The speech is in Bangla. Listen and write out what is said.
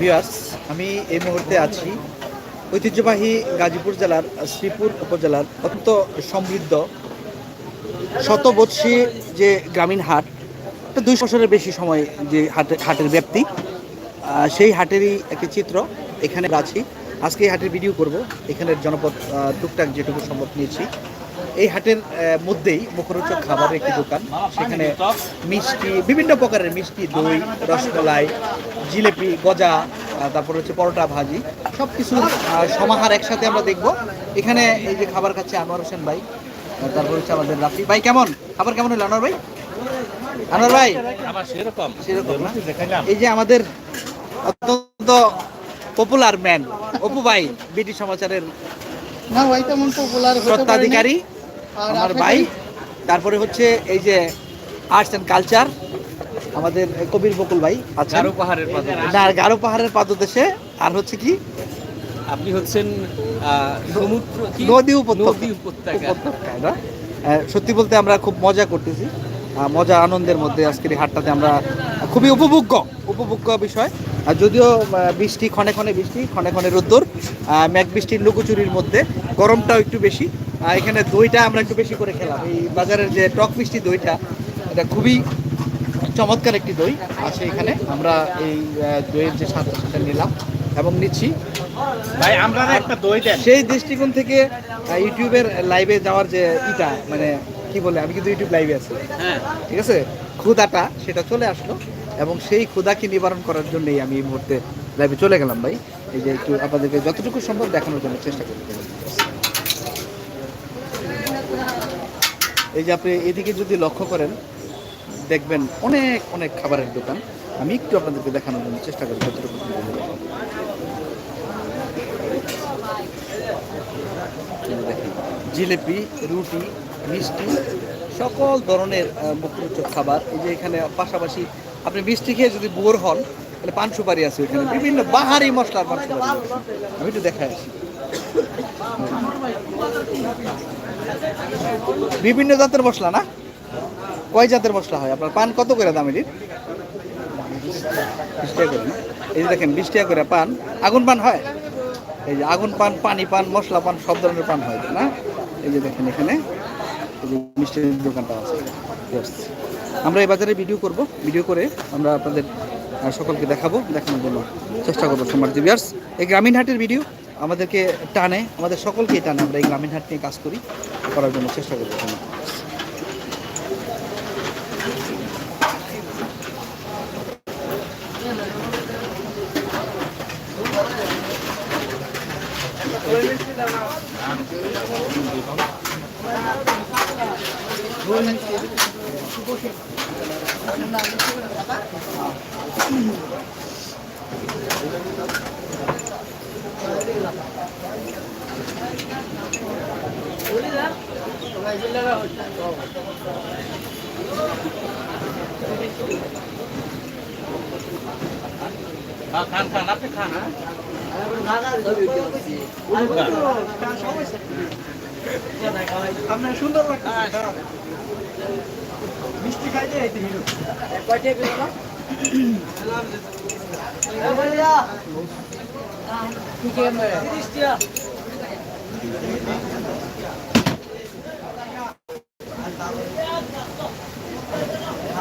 বিয়ার্স আমি এই মুহূর্তে আছি ঐতিহ্যবাহী গাজীপুর জেলার, শ্রীপুর উপজেলার অত্যন্ত সমৃদ্ধ শতবৎসী যে গ্রামীণ হাট, এটা দুই বছরের বেশি সময় যে হাটে, হাটের ব্যাপ্তি। সেই হাটেরই একটি চিত্র এখানে আছি। আজকে এই হাটের ভিডিও করব। এখানের জনপদ টুকটাক যেটুকু সম্ভব নিয়েছি। এই হাটের মধ্যেই মুখরোচক খাবারের একটি দোকান। সেখানে মিষ্টি বিভিন্ন প্রকারের মিষ্টি দই রসমালাই জিলেপি গজা তারপর হচ্ছে পরোটা ভাজি সব কিছু সমাহার একসাথে আমরা দেখব। এখানে এই যে খাবার খাচ্ছে আনোয়ার হোসেন ভাই তারপর হচ্ছে আমাদের রাফি। ভাই কেমন? খাবার কেমন হলো আনোয়ার ভাই? আনোয়ার ভাই? আবার সেরকম। সেরকম এই যে আমাদের অত্যন্ত পপুলার ম্যান অপু ভাই বিটি সমাচারের না ভাই তেমন পপুলার হতে। আমার ভাই তারপরে হচ্ছে এই যে আর্টস অ্যান্ড কালচার আমাদের কবির বকুল ভাই আচ্ছা চারু পাহাড়ের না গারো পাহাড়ের পাদদেশে। আর হচ্ছে কি? আপনি হচ্ছেন সমুদ্র নদী উপত্যকা। নদী উপত্যকা। না? সত্যি বলতে আমরা খুব মজা করতেছি। মজা আনন্দের মধ্যে আজকের এই হাটটাতে আমরা খুবই উপভোগ্য উপভোগ্য বিষয়। আর যদিও বৃষ্টি ক্ষণে ক্ষণে বৃষ্টি ক্ষণে ক্ষণে রোদ্দুর মেঘ বৃষ্টির লুকোচুরির মধ্যে গরমটাও একটু বেশি। এখানে দইটা আমরা একটু বেশি করে খেলাম। এই বাজারের যে টক মিষ্টি দইটা এটা খুবই চমৎকার একটি দই। আছে এখানে আমরা এই দইয়ের যে স্বাদটা সেটা নিলাম এবং নিচ্ছি। ভাই আমরা একটা দই দেন। সেই দৃষ্টিকোণ থেকে ইউটিউবের লাইভে যাওয়ার যে ইটা মানে কি বলে আমি কিন্তু ইউটিউব লাইভে আছি। হ্যাঁ। ঠিক আছে? ক্ষুদাটা সেটা চলে আসলো এবং সেই ক্ষুদাকে নিবারণ করার জন্যই আমি এই মুহূর্তে লাইভে চলে গেলাম ভাই। এই যে একটু আপনাদেরকে যতটুকু সম্ভব দেখানোর জন্য চেষ্টা করতে এই যে আপনি এদিকে যদি লক্ষ্য করেন দেখবেন অনেক অনেক খাবারের দোকান। আমি একটু আপনাদেরকে দেখানোর জন্য চেষ্টা করি যতটুকু দেখেন, জিলিপি রুটি মিষ্টি সকল ধরনের মুখরোচক খাবার। এই যে এখানে পাশাপাশি আপনি মিষ্টি খেয়ে যদি বোর হন তাহলে পান সুপারি আছে ওইখানে। বিভিন্ন বাহারি মশলার আমি একটু দেখাই আসি। বিভিন্ন জাতের মশলা না? কয় জাতের মশলা হয়? আপনার পান কত করে দাম এটির? বিশ টাকা করে? এই যে দেখেন, বিশ টাকা করে পান। আগুন পান হয়? এই যে আগুন পান, পানি পান, মশলা পান, সব ধরনের পান হয় না? এই যে দেখেন এখানে, এই যে মিষ্টির দোকানটা আছে। আমরা এই বাজারে ভিডিও করব। ভিডিও করে আমরা আপনাদের সকলকে দেখাবো, দেখানোর জন্য চেষ্টা করব সমাজ ভিউয়ার্স এই গ্রামীণ হাটের ভিডিও আমাদেরকে টানে, আমাদের সকলকেই টানে, আমরা এই গ্রামীণ হাট নিয়ে কাজ করি, করার জন্য চেষ্টা সমাজ। খান খান আপনি খান হ্যাঁ আপনার সুন্দর মিষ্টি খাইতে আইতে মিনু ঠিক আছে